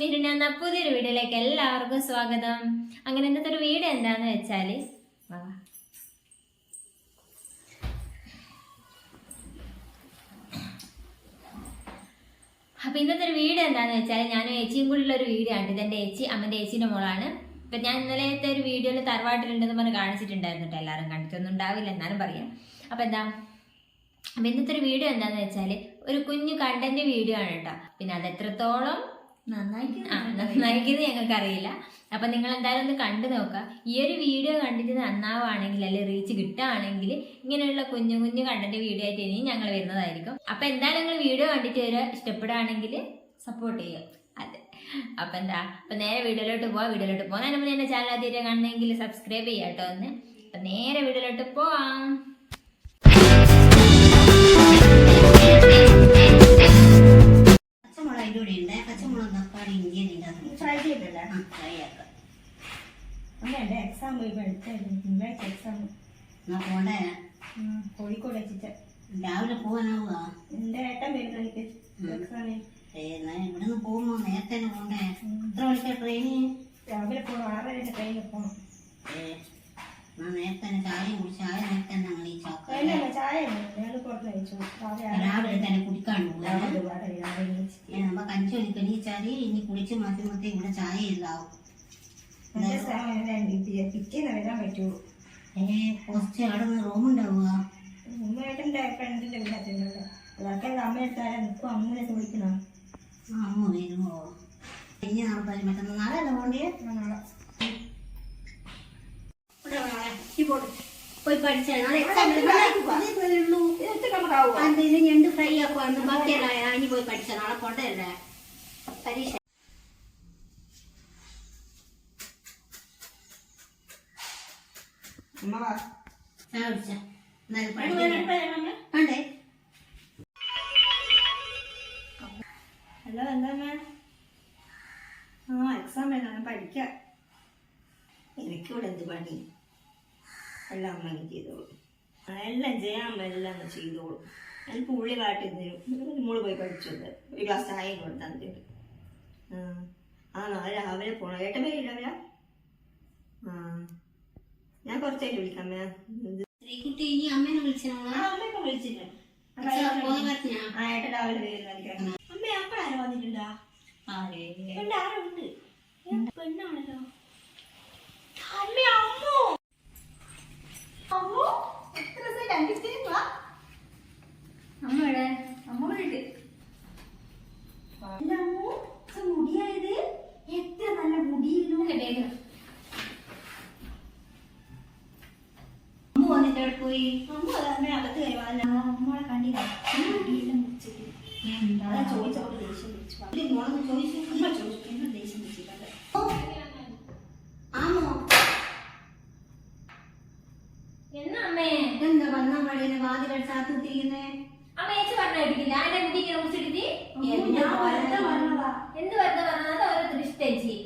മിരുന എന്ന പുതിയൊരു വീഡിയോയിലേക്ക് എല്ലാവർക്കും സ്വാഗതം. അങ്ങനെ ഇന്നത്തെ ഒരു വീഡിയോ എന്താന്ന് വെച്ചാൽ വാ, വാ. അപ്പൊ ഇന്നത്തെ ഒരു വീഡിയോ എന്താന്ന് വെച്ചാൽ ഞാൻ ഏച്ചിയും കൂടിയുള്ള ഒരു വീഡിയോ ആണ്. ഇതെന്റെ ഏച്ചി അമ്മന്റെ ഏച്ചിന്റെ മോളാണ്. ഇപ്പൊ ഞാൻ ഇന്നലത്തെ ഒരു വീഡിയോയിൽ തറവാട്ടിലുണ്ടെന്ന് പറഞ്ഞ് കാണിച്ചിട്ടുണ്ടായിരുന്നു എല്ലാവരും. കണ്ടിട്ടൊന്നും ഉണ്ടാവില്ല എന്നാലും പറയാം. അപ്പൊ എന്താ? അപ്പൊ ഇന്നത്തെ ഒരു വീഡിയോ എന്താന്ന് വെച്ചാൽ ഒരു കുഞ്ഞു കണ്ടന്റ് വീഡിയോ ആണ് കേട്ടോ. പിന്നെ അത് എത്രത്തോളം ആ, നന്നായിരിക്കുന്നത് ഞങ്ങൾക്ക് അറിയില്ല അപ്പൊ നിങ്ങൾ എന്തായാലും ഒന്ന് കണ്ടു നോക്കുക. ഈ ഒരു വീഡിയോ കണ്ടിട്ട് നന്നാവുകയാണെങ്കിൽ അല്ലെങ്കിൽ റീച്ച് കിട്ടുകയാണെങ്കിൽ ഇങ്ങനെയുള്ള കുഞ്ഞു കുഞ്ഞു കണ്ടന്റ് വീഡിയോ ആയിട്ട് ഇനിയും ഞങ്ങൾ വരുന്നതായിരിക്കും. അപ്പൊ എന്തായാലും നിങ്ങൾ വീഡിയോ കണ്ടിട്ട് ഒരു ഇഷ്ടപ്പെടുകയാണെങ്കിൽ സപ്പോർട്ട് ചെയ്യുക. അതെ. അപ്പൊ എന്താ? അപ്പൊ നേരെ വീഡിയോയിലോട്ട് പോവാ. വീഡിയോയിലോട്ട് പോകാൻ നമ്മൾ എന്റെ ചാനൽ ആദ്യമായിട്ട് കാണണമെങ്കിൽ സബ്സ്ക്രൈബ് ചെയ്യാം കേട്ടോ ഒന്ന്. അപ്പൊ നേരെ വീഡിയോയിലോട്ട് പോവാം. പോയി പഠിച്ചായിരുന്നു തിങ്കളാഴ്ച എക്സാം എന്നാ പോണ്ടേ കോഴിക്കോട് വെച്ചിട്ട് രാവിലെ പോകാനാവുക എന്റെ ഏട്ടൻ വരുന്നതിക്ക് എക്സാമിന് എന്നാ ഇവിടുന്ന് പോകുമ്പോ നേരത്തെ പോണ്ടേ? എത്ര മണിക്കാ ട്രെയിന് രാവിലെ പോകണം ആറരയുടെ ട്രെയിനിൽ പോകണം നേരത്തെ ചായ കുടിച്ച് ചായ നേരത്തെ തന്നെ ഈ ചാക്ക. ചായ ഞങ്ങൾ രാവിലെ തന്നെ കുടിക്കാൻ പോകും. നമ്മ കഞ്ചി ഒലിക്ക് എണീച്ചാൽ ഇനി കുടിച്ച് മാറ്റി മത്തി ഇവിടെ ചായ ഇല്ലാവും എന്റെ സമയം പിറ്റേന്ന് വരാൻ പറ്റുള്ളൂ. ഏ കുറച്ച് അവിടെ റൂം ഉണ്ടാവുക. അതൊക്കെ നിൽക്കും ചോദിക്കണം ആ, അമ്മ വരുമോ? ഇനി നാളെ അല്ല പോണ്ടേ. പോയി പഠിച്ചാൽ ഞണ്ട് ഫ്രൈ ആക്കുവാന്ന് ബാക്കിയല്ല ഇനി പോയി പഠിച്ചാൽ നാളെ പോട്ടല്ലേ പരീക്ഷ. ഹലോ എന്താ അമ്മ? ആ എക്സാം എഴുതാൻ പഠിക്കാം. എനിക്കിവിടെ എന്ത് പണി? എല്ലാം അമ്മ എനിക്ക് ചെയ്തോളൂ. ആ, എല്ലാം ചെയ്യാൻ അമ്മ എല്ലാം ചെയ്തോളൂ. എനിക്ക് പുള്ളി കാട്ടി തരും മോൾ പോയി പഠിച്ചത് ഒരു ഗ്ലാസ് ചായയും കൊടുത്താൽ മതി ആ നാളെ രാവിലെ പോണം. ഏട്ടൻ പേര് രാവിലെ ആ ഞാൻ കുറച്ചായിട്ട് വിളിക്കാം ശ്രീകുട്ടി ഇനി അമ്മേനെ വിളിച്ചോ? അമ്മയൊക്കെ വരുന്നതായിരിക്കും അമ്മ അപ്പഴാരോ വന്നിട്ടുണ്ടോ? പെണ്ണാണല്ലോ. അമ്മ അമ്മോ അമ്മോ എത്ര ദിവസം കണ്ടിട്ട് വാ അമ്മയുടെ അമ്മ വീട്ട് അല്ല അമ്മോ ഇത് മുടിയായത് എത്ര നല്ല മുടിയിരുന്നു അമ്മ വന്നിട്ട് എവിടെ പോയി അമ്മ അമ്മ അകത്ത് കയറുവാല്ല അമ്മളെ കണ്ടില്ല മുടിയെല്ലാം മുറിച്ചിട്ട് അതാ ചോദിച്ചോട്ട് ദേഷ്യം പിടിച്ചു ഇത് മോളൊന്ന് ചോദിച്ചു അമ്മ? ചോദിച്ചു എന്നെ ദേഷ്യം പിടിച്ചിട്ടുണ്ട് ആമോ എന്നാ അമ്മേ എന്താ വന്ന മഴയിലെ വാതിലടിച്ച് സാത്തുത്തിരിക്കുന്നേ അമ്മ ഏച്ചി പറഞ്ഞു കേട്ടിട്ടില്ല. എന്റെ മുടി ഇങ്ങനെ മുറിച്ചിട്ട് എന്റെ വെറുതെ പറഞ്ഞതാ. എന്ത് വെറുതെ പറഞ്ഞത്? ഓരോരുത്തർ ഇഷ്ടേച്ചി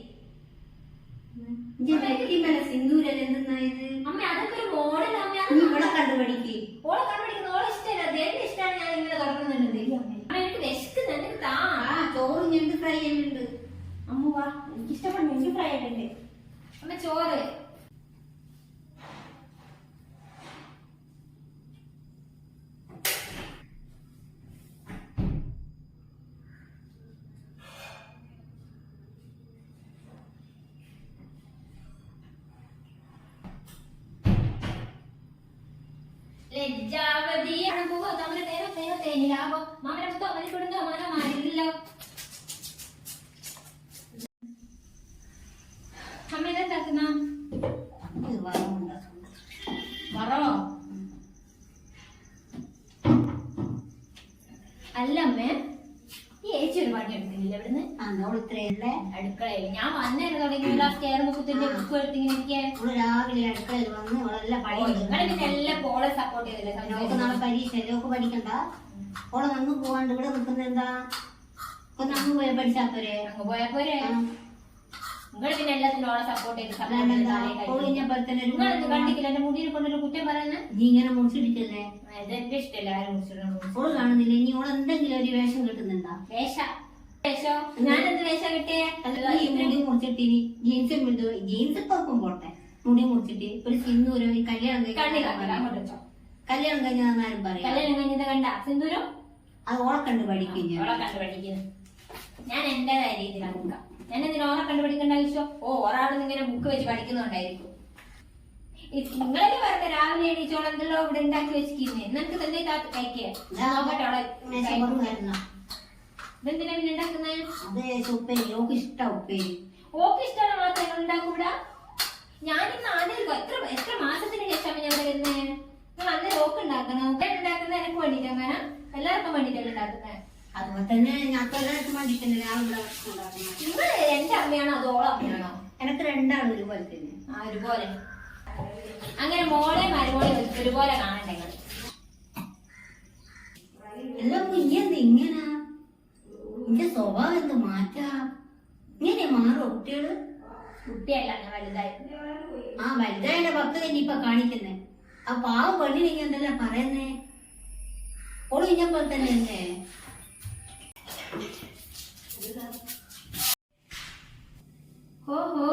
മേലെ സിന്ദൂരല്ല എന്തെന്നാ ഇത്? അമ്മ അതൊക്കെ ഒരു മോഡൽ അമ്മ. ഇവിടെ ഓളെ കണ്ടുപിടിക്കുന്ന ഓളെ ഇഷ്ടമല്ല. എന്റെ ഇഷ്ടമാണ്. ഞാൻ ഇങ്ങനെ തുടങ്ങുന്നുണ്ട് അമ്മ എനിക്ക് വിശക്കുന്നുണ്ട് എനിക്ക് താ ആ ചോറ് ഞണ്ട് ഫ്രൈ ചെയ്യുന്നുണ്ട് അമ്മ വാ എനിക്ക് ഇഷ്ടപ്പെടുന്നു ഫ്രൈ അമ്മ ചോറ്. തേനിലാവോ മാമനെ പുത്തോ അവനെ കൊടുത്തോ? മാനോ മാറില്ലല്ലോ അമ്മ ഇതെന്താക്കുന്ന ഇത് വറവുണ്ട് വറവോ അല്ല അമ്മേ ഈ ഏച്ചി ഒരു പണി അടുക്കളയിൽ. ഞാൻ വന്നേരം ബുക്ക് ഇരിക്കാൻ നമ്മൾ രാവിലെ അടുക്കളയിൽ വന്ന് ഓളെല്ലാം പണി നിങ്ങളെ പിന്നെ എല്ലാം പോളെ സപ്പോർട്ട് ചെയ്തില്ലേ നമുക്ക് നാളെ പരീക്ഷ ഓക്ക് പഠിക്കണ്ട. ഓളെ നന്ന് പോവാണ്ട് ഇവിടെ നിൽക്കുന്ന എന്താ? ഒന്ന് അങ്ങ് പോയി പഠിച്ചാ പോരെ അങ്ങ് പോയാ നിങ്ങൾ പിന്നെ എല്ലാത്തിനും ഓളെ സപ്പോർട്ട് ചെയ്ത് ഇങ്ങനെ എന്റെ മുടിയിൽ കൊണ്ടൊരു കുറ്റം പറയുന്നത് നീ ഇങ്ങനെ മുറിച്ചിടിക്കല്ലേ? ഇഷ്ടമല്ല ആരും മുറിച്ചിടണം ഓൾ കാണുന്നില്ല. ഇനി ഓളെന്തെങ്കിലും ഒരു വേഷം കിട്ടുന്നുണ്ടോ? വേഷോ. ഞാൻ എന്ത് വേഷം കിട്ടിയേ? മുടി മുറിച്ചിട്ട് ജീൻസ് ജീൻസ് ടോപ്പും പോട്ടെ. മുടി മുറിച്ചിട്ട് ഒരു സിന്ദൂരം ഈ കല്യാണം കണ്ണി കല്യാണം കഴിഞ്ഞാൽ കഴിഞ്ഞാലും പറയാം. കല്യാണം കഴിഞ്ഞത് കണ്ട? സിന്ദൂരം? അത് ഓളെ കണ്ട് പഠിക്കും ഞാൻ. ഓളെ കണ്ടുപിടിക്കുന്നു ഞാൻ എന്റേതായ രീതിയിലാണ് നിൽക്കാം ഞാൻ എന്തിനാ ഓളെ കണ്ടുപിടിക്കേണ്ട ആവശ്യം? ഓ ഒരാൾ ഇങ്ങനെ ബുക്ക് വെച്ച് പഠിക്കുന്നുണ്ടായിരിക്കും. നിങ്ങളല്ലേ പറഞ്ഞ രാവിലെ എണീച്ചോളം എന്തെല്ലോ ഇവിടെ ഉണ്ടാക്കി വെച്ചിരിക്കുന്നേ? നിനക്ക് തന്നെ കഴിക്കേ? നോക്കട്ടെ തരണം ഇതെന്തിനാ പിന്നെ ഉണ്ടാക്കുന്നത് അത് ഉപ്പേരി. ഓക്ക് ഇഷ്ടം ഉപ്പേരി. ഓക്ക് ഇഷ്ടമാണ് മാത്രം ഉണ്ടാക്കൂടാ? ഞാനിന്ന് ആദ്യം എത്ര എത്ര മാസത്തിന് ശേഷമാണ് ഞാൻ ഇവിടെ വരുന്നേ? നിങ്ങൾ അന്ന് ഓക്ക് ഉണ്ടാക്കണം. ഓക്കെ ഉണ്ടാക്കുന്നത് എനിക്ക് വേണ്ടിട്ട് അങ്ങനെ എല്ലാവർക്കും വേണ്ടിട്ടല്ലേ ഉണ്ടാക്കുന്നത് അതുപോലെ തന്നെ ഞാൻ വേണ്ടിയിട്ടുണ്ട് ഞാൻ നിങ്ങൾ എന്റെ അമ്മയാണോ അതോ ഓളെ അമ്മയാണോ? എനിക്ക് രണ്ടാളും ഒരുപോലെ തന്നെ. ആ ഒരുപോലെ. അങ്ങനെ മോളെ മരുമോളെ ഒരുപോലെ കാണണ്ടേ നിങ്ങൾ? എല്ലാം കുഞ്ഞെന്ത് ഇങ്ങനെ? നിന്റെ സ്വഭാവം എന്ത് മാറ്റാ? ഇങ്ങനെ മാറും കുട്ടികൾ? കുട്ടിയല്ല ഞാൻ വലുതായി. ആ വലുതായുടെ പക്ക തന്നെ ഇപ്പൊ കാണിക്കുന്നേ. ആ പാവ പെണ്ണിനെങ്കിൽ എന്തെല്ലാം പറയുന്നേ? ഓൾ ഇഞ്ഞപ്പോൾ തന്നെ അല്ലേ ഓഹോ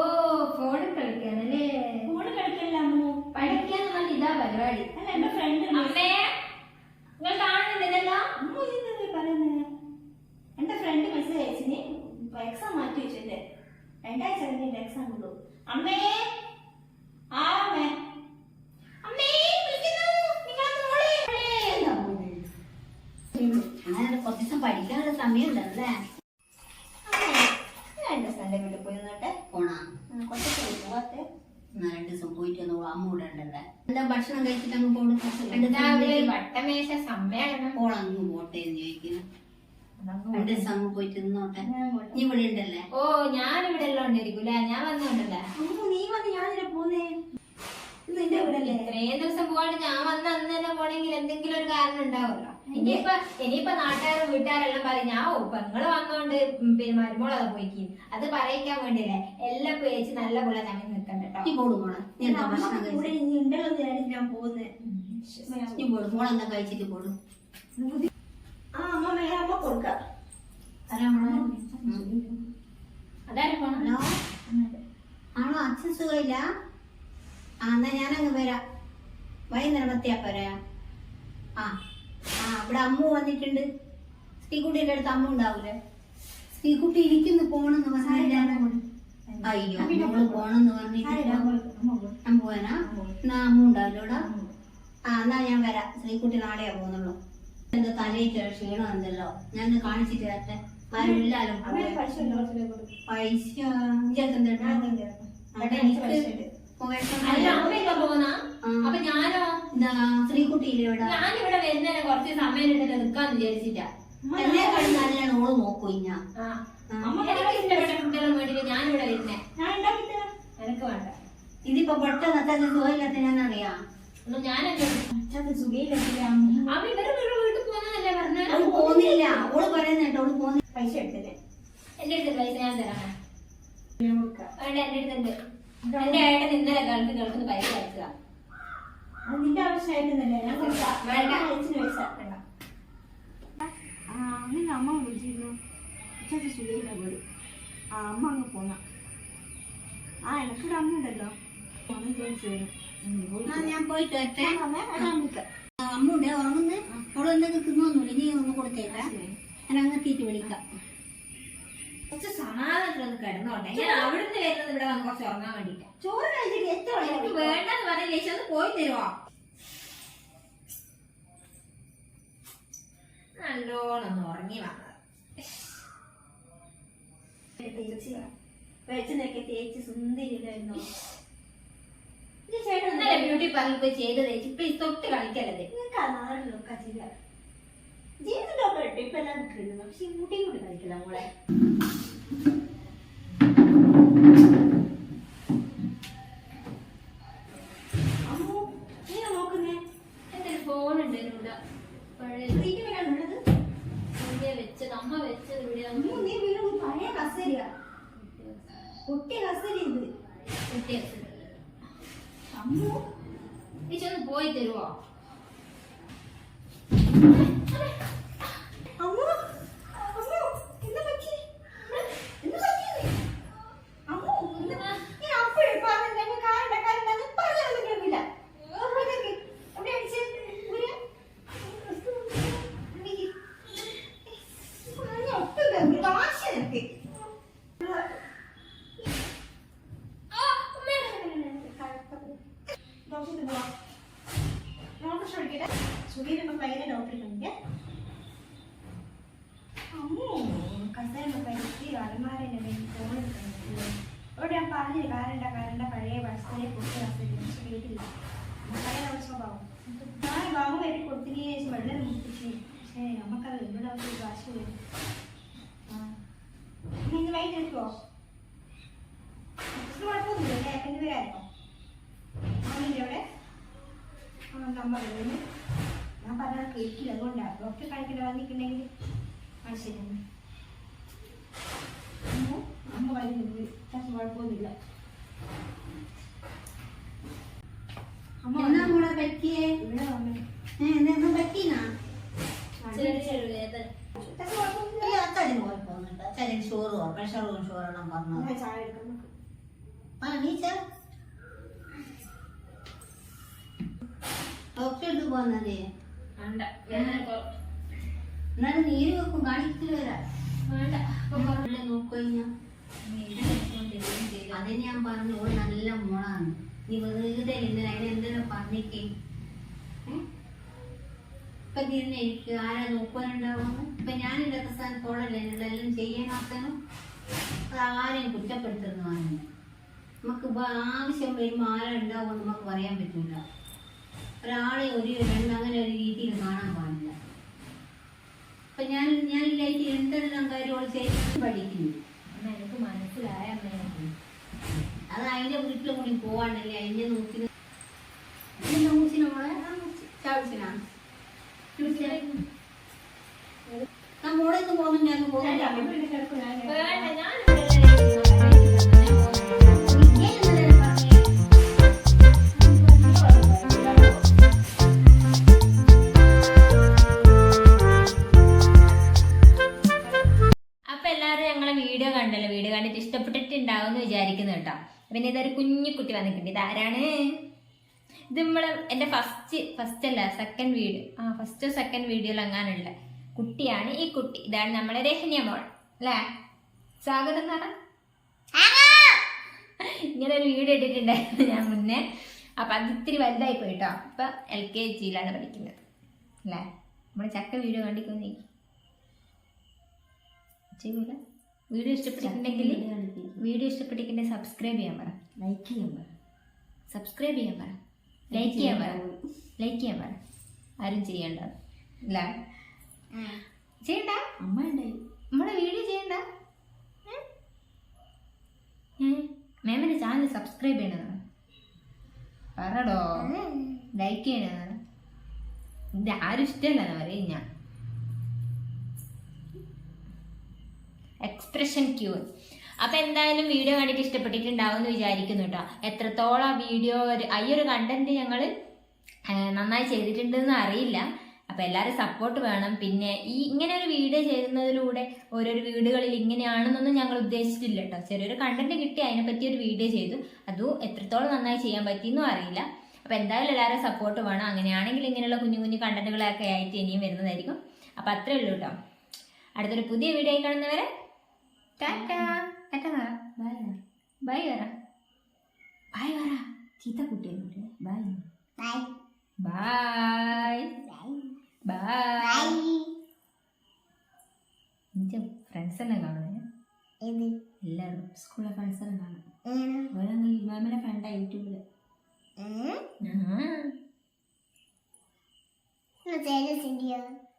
ഫോണിൽ കളിക്കാനല്ലേ ഫോണ് കളിക്കല്ല അമ്മു പഠിക്കാന്ന് പറഞ്ഞ ഇതാ പരിപാടി അല്ല എന്റെ ഫ്രണ്ട് അമ്മേ നിങ്ങൾ കാണുന്നില്ലല്ലോ അമ്മു ഇതെന്തേ പറയുന്നേ എന്റെ ഫ്രണ്ട് മെസ്സേജ് അയച്ചിന് എക്സാം മാറ്റി വെച്ചിട്ട് രണ്ടാഴ്ച ഉള്ളൂ അമ്മേ ആ അമ്മേ അങ്ങനെ കുറച്ച് ദിവസം പഠിക്കാനുള്ള വീട്ടിൽ പോയി നിന്നിട്ട്. പോണാ? കുറച്ച് പോവാത്തെ. എന്നാ രണ്ട് ദിവസം പോയിട്ട് ഒന്ന് അമ്മ കൂടെ ഉണ്ടല്ലേ? എന്താ ഭക്ഷണം കഴിച്ചിട്ട് അങ്ങ് പോകണം അവിടെ വട്ടമേശ സമ്മേളനം? പോളങ്ങ് പോട്ടെ എന്ന് ചോദിക്കുന്നു. ദിവസം അങ്ങ് പോയിട്ട് നിന്നോട്ടെ. നീ ഇവിടെ ഉണ്ടല്ലേ? ഓ ഞാൻ ഇവിടെ എല്ലാം ഉണ്ടായിരിക്കൂല ഞാൻ വന്നോണ്ടല്ലേ? നീ വന്ന് ഞാനിവിടെ പോന്നേ. നിന്റെ വീടല്ലേ ഇത്രയും ദിവസം പോവാണ്ട് ഞാൻ വന്ന അന്ന് തന്നെ പോണെങ്കിൽ എന്തെങ്കിലും ഒരു കാരണം ഉണ്ടാവുമല്ലോ. ഇനിയിപ്പൊ ഇനിയിപ്പൊ നാട്ടുകാരും വീട്ടുകാരെല്ലാം പറയും ഞാൻ ഓ പെങ്ങൾ വന്നോണ്ട് പിന്നെ മരുമോൾ അത് പോയിക്കും. അത് പറയിക്കാൻ വേണ്ടിയല്ലേ? എല്ലാം പേച്ച് നല്ല പോലെ തങ്ങി നിൽക്കണ്ട ഇവിടെ ഞാൻ പോകുന്നേ നീ പോടും. മോളെന്താ കഴിച്ചിട്ട് പോടും. ആ അമ്മ കൊടുക്കാം. ഹലോ? ആണോ അച്ഛൻ സുഖമില്ല? ആ എന്നാ ഞാനങ്ങ് വരാം. വൈകുന്നേരം പത്തിയാ പോരാ? ആ ആ ഇവിടെ അമ്മു വന്നിട്ടുണ്ട്. അടുത്ത് അമ്മ ഉണ്ടാവൂലേ? സ്ത്രീകുട്ടി ഇരിക്കുന്നു പോണെന്ന് പറഞ്ഞില്ല അയ്യോ പോണെന്ന് പറഞ്ഞിട്ട് ഞാൻ പോവാനാ? എന്നാ അമ്മ ഉണ്ടാവില്ലോടാ? ആ എന്നാ ഞാൻ വരാം. ശ്രീകുട്ടി നാളെയാ പോകുന്നുള്ളൂ. എന്തോ തലയിട്ട് ക്ഷീണം ഉണ്ടല്ലോ. ഞാൻ കാണിച്ചിട്ട് വരട്ടെ പൈസ. അപ്പൊ ഞാനോ? ഇവിടെ? ഞാനിവിടെ വരുന്നതിന് കുറച്ച് സമയം എടുത്തിട്ട് നിൽക്കാന്ന് വിചാരിച്ചിട്ടാ. എന്നെ കഴിഞ്ഞ നല്ലോണം ഓൾ നോക്കൂ ഇഞ്ഞ. ആ. എനിക്ക് ഇഷ്ടപ്പെട്ട കുട്ടികളും വേണ്ടിട്ട് ഞാനിവിടെ വരുന്നേ. ഞാൻ എനിക്ക് വേണ്ട. ഇതിപ്പോ പെട്ടെന്ന് അച്ഛൻ സുഖമില്ലാത്ത ഞാൻ അറിയാം ഒന്ന് ഞാനെന്താ അച്ഛാക്ക് സുഖയില്ല അമ്മ ഇവർ അവൾ പറഞ്ഞ ഓൾ പോന്നില്ല ഓൾ പറയുന്നുണ്ട് ഓൾ പോന്നില്ല പൈസ എടുത്തല്ലേ എന്റെ അടുത്ത് പൈസ ഞാൻ തരാം. വേണ്ട എന്റെ അടുത്തുണ്ട്. എന്റെ ഏട്ടൻ ഇന്നലെ ഗൾഫ് ഗൾഫിന്ന് പൈസ അത് നിന്റെ ആവശ്യമായിട്ടൊന്നല്ലേ ഞാൻ വേണ്ട. അയച്ചിന് പൈസ വേണ്ട. ആ നിന്റെ അമ്മ വിളിച്ചിരുന്നു. അച്ഛാക്ക് സുഖയില്ല പോയി ആ അമ്മ അങ്ങ് പോന്ന. ആ എനിക്കൊരു അമ്മ ഉണ്ടല്ലോ അമ്മ ജനിച്ചു വരും ഞാൻ പോയിട്ട് വരട്ടെ. ആ, അമ്മ, ആ, അമ്മൂടെ ഉറങ്ങുന്നേ? ഓൾ എന്തെങ്കിലും തിന്നൊന്നുമില്ല നീ ഒന്ന് കൊടുത്തേക്കാം. ഞാൻ അങ്ങെത്തിയിട്ട് വിളിക്കാം. കുറച്ച് സമാധാനത്തിലൊന്ന് കിടന്നോട്ടെ. ഞാൻ അവിടുന്ന് വരുന്നത് ഇവിടെ വന്ന് കുറച്ച് ഉറങ്ങാൻ വേണ്ടിട്ട്. ചോറ് കഴിച്ചിട്ട് എത്ര വേണ്ടെന്ന് പറഞ്ഞ ചേച്ചി ഒന്ന് പോയി തരുമോ നല്ലോണം ഒന്ന് ഉറങ്ങി വന്നത് തേച്ച് വെളിച്ചെണ്ണയൊക്കെ തേച്ച് സുന്ദരിയില്ലായിരുന്നോ ഇന്നലെ ബ്യൂട്ടി പാർലർ പോയി ചെയ്ത് തേച്ച് പ്ലീസ് തൊട്ട് കളിക്കരുത് ജീവിതത്തിലൊക്കെ ഇപ്പൊ എല്ലാം കിട്ടുന്നു പക്ഷെ ഈ മുട്ടിയും കൂടി കളിക്കില്ല മോളെ. പൊട്ടിയ കസേര ഇത് കുട്ടി വെച്ചത്. അമ്മു ചേച്ചി ഒന്ന് പോയി തരുമോ അമ്മു അമ്മു എന്താ പറ്റി പോവാം ഡോക്ടർ ചോദിക്കട്ടെ സുഖീരൊക്കെ ഭയങ്കര ഡോക്ടറെ കാണിക്കാം അമ്മോ കസേരൊക്കെ പരിസ്ഥിതി അലമാരല്ലേ ഇവിടെ ഞാൻ പറഞ്ഞു കാരണ്ട കാരണ്ട പഴയ വസ്തുവിനെ കുറിച്ച് ആസ്വദിക്കുന്നു പഴയ സ്വഭാവം ഞാൻ ബാബു കയറ്റി കൊടുത്തിന് ശേഷം വെള്ളം മുട്ടിച്ച് പക്ഷേ നമുക്കത് ഇവിടെ ഒരു വാശി വരും ആ നീ ഇന്ന് വൈകിട്ട് എടുക്കുമോ കുഴപ്പമൊന്നുമില്ല അല്ലേ എന്റെ പേരായിരുന്നോ അവനില്ലേ അവിടെ ആ നമ്മ ഞാൻ പറഞ്ഞാൽ കേൾക്കില്ല അതുകൊണ്ടാണ് ഡോക്ടറെ കാണിക്കണ്ട വന്നിട്ടുണ്ടെങ്കിൽ ശരി അമ്മ അമ്മ വരുന്നുണ്ട് കുഴപ്പമൊന്നുമില്ല എന്നാ മോളെ പറ്റിയേ? പറ്റീനാ കുഴപ്പമൊന്നുമില്ല. പ്രഷറും പറഞ്ഞു ആ നീച്ച ഡോക്ടറെ അടുത്ത് എന്നാലും നീര് വെക്കും വരാം. വേണ്ട. വെച്ചുകൊണ്ടിരിക്കുകയും ചെയ്തു. അതിന് ഞാൻ പറഞ്ഞു നല്ല മോളാണ്. നീ വെറുതെ ഇന്നലെ അതിന് എന്തെങ്കിലും പറഞ്ഞേക്കേ? ഇപ്പൊ തിരിഞ്ഞിരിക്കുക ആരാ നോക്കാനുണ്ടാവുന്നു ഇപ്പൊ ഞാനില്ലാത്ത സ്ഥാനത്തോളല്ലേ എല്ലാം ചെയ്യാനാക്കാനും അത് ആരെയും കുറ്റപ്പെടുത്തുന്നു പറഞ്ഞു നമുക്ക് ആവശ്യം വരുമ്പോൾ ആരുണ്ടാവും നമുക്ക് പറയാൻ പറ്റില്ല ഒരാളെ ഒരു രണ്ട് അങ്ങനെ ഒരു രീതിയിൽ കാണാൻ പാടില്ല. ഇപ്പൊ ഞാൻ ഞാനില്ലായിട്ട് എന്തെല്ലാം കാര്യങ്ങൾ ചെയ്ത് പഠിക്കുന്നു അമ്മ എനിക്ക് മനസ്സിലായ അമ്മേ അത് അതിന്റെ വീട്ടിൽ കൂടി പോവാണ്ടല്ലേ അതിന്റെ നോക്കി എന്താ മൂച്ചിന മോളെ ചാവിച്ചിനാ ആ മോളെ ഒന്ന് പോകുന്നു ഞാൻ വേണ്ട, വീട്ടിലും കൂടി പോവാണല്ലേ? അതിന്റെ ഞാൻ അപ്പൊ എല്ലാവരും ഞങ്ങളെ വീഡിയോ കണ്ടല്ലോ. വീഡിയോ കണ്ടിട്ട് ഇഷ്ടപ്പെട്ടിട്ടുണ്ടാവും എന്ന് വിചാരിക്കുന്നു കേട്ടോ. പിന്നെ ഇതൊരു കുഞ്ഞു കുട്ടി വന്നിട്ടുണ്ട്. ഇതാരാണ് ഇത് നമ്മളെ എന്റെ ഫസ്റ്റ് ഫസ്റ്റ് അല്ല സെക്കൻഡ് വീഡിയോ ആ ഫസ്റ്റ് സെക്കൻഡ് വീഡിയോയിൽ അങ്ങാനുള്ള കുട്ടിയാണ് ഈ കുട്ടി. ഇതാണ് നമ്മളെ രഹനിയ മോൾ അല്ലേ? സ്വാഗതം ഇങ്ങനെ ഒരു വീഡിയോ ഇട്ടിട്ടുണ്ടായിരുന്നു ഞാൻ മുന്നേ. അപ്പൊ അത് ഇത്തിരി വലുതായി പോയിട്ടോ അപ്പൊ എൽ കെ ജിയിലാണ് പഠിക്കുന്നത് അല്ലേ? നമ്മുടെ ചക്ക വീഡിയോ കണ്ടിക്കൊന്നേ ചെയ്യൂല? വീഡിയോ ഇഷ്ടപ്പെട്ടിട്ടുണ്ടെങ്കിൽ വീഡിയോ ഇഷ്ടപ്പെട്ടിട്ടുണ്ടെങ്കിൽ സബ്സ്ക്രൈബ് ചെയ്യാൻ പറ. ലൈക്ക് ചെയ്യാൻ പറ. സബ്സ്ക്രൈബ് ചെയ്യാൻ പറ. ലൈക്ക് ചെയ്യാൻ പറ. ലൈക്ക് ചെയ്യാൻ പറ. ആരും ചെയ്യണ്ട. ചെയ്യണ്ട? അമ്മ ഉണ്ടായി. നമ്മുടെ വീഡിയോ ചെയ്യണ്ട? മാമിന്റെ ചാനൽ സബ്സ്ക്രൈബ് ചെയ്യണമെന്ന് പറടോ. ലൈക്ക് ചെയ്യണമെന്ന് ഇത് ആരും ഇഷ്ടമല്ലെന്ന് പറയും ഞാൻ. എക്സ്പ്രഷൻ ക്യൂ അപ്പൊ എന്തായാലും വീഡിയോ കണ്ടിട്ട് ഇഷ്ടപ്പെട്ടിട്ടുണ്ടാവും എന്ന് വിചാരിക്കുന്നു കേട്ടോ എത്രത്തോളം വീഡിയോ ഒരു ഈ ഒരു കണ്ടന്റ് ഞങ്ങൾ നന്നായി ചെയ്തിട്ടുണ്ടെന്ന് അറിയില്ല. അപ്പൊ എല്ലാവരും സപ്പോർട്ട് വേണം. പിന്നെ ഈ ഇങ്ങനെ ഒരു വീഡിയോ ചെയ്യുന്നതിലൂടെ ഓരോരോ വീടുകളിൽ ഇങ്ങനെയാണെന്നൊന്നും ഞങ്ങൾ ഉദ്ദേശിച്ചിട്ടില്ല കേട്ടോ ചെറിയൊരു കണ്ടന്റ് കിട്ടി അതിനെപ്പറ്റി ഒരു വീഡിയോ ചെയ്തു. അതും എത്രത്തോളം നന്നായി ചെയ്യാൻ പറ്റിയെന്നും അറിയില്ല. അപ്പൊ എന്തായാലും എല്ലാവരും സപ്പോർട്ട് വേണം. അങ്ങനെയാണെങ്കിൽ ഇങ്ങനെയുള്ള കുഞ്ഞു കുഞ്ഞു കണ്ടന്റുകളൊക്കെ ആയിട്ട് ഇനിയും വരുന്നതായിരിക്കും. അപ്പൊ അത്രേ ഉള്ളൂ കേട്ടോ അടുത്തൊരു പുതിയ വീഡിയോ ആയി കാണുന്നവരെ ടാറ്റാ ടാറ്റാ പറ ബൈ ബൈ പറ ബൈ പറ ചീത്ത കുട്ടിയെ ബൈ ബൈ ബൈ ബൈ നിന്റെ ഫ്രണ്ട്സ് എല്ലാം കാണുന്നത് എല്ലാവരും സ്കൂളിലെ ഫ്രണ്ട്സ് എല്ലാം കാണും. ഓരോന്ന് മാമിനെ ഫ്രണ്ടാ യൂട്യൂബിൽ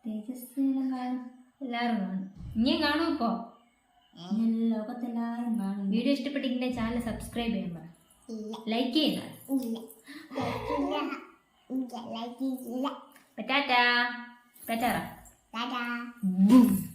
തേജസ് എല്ലാവരും കാണും. ഇനിയും കാണും ഇപ്പോ? കാണും. വീഡിയോ ഇഷ്ടപ്പെട്ടെങ്കിൽ ചാനൽ സബ്സ്ക്രൈബ് ചെയ്യാൻ പറ. Like tata. ടാറ്റാ. ബൂം.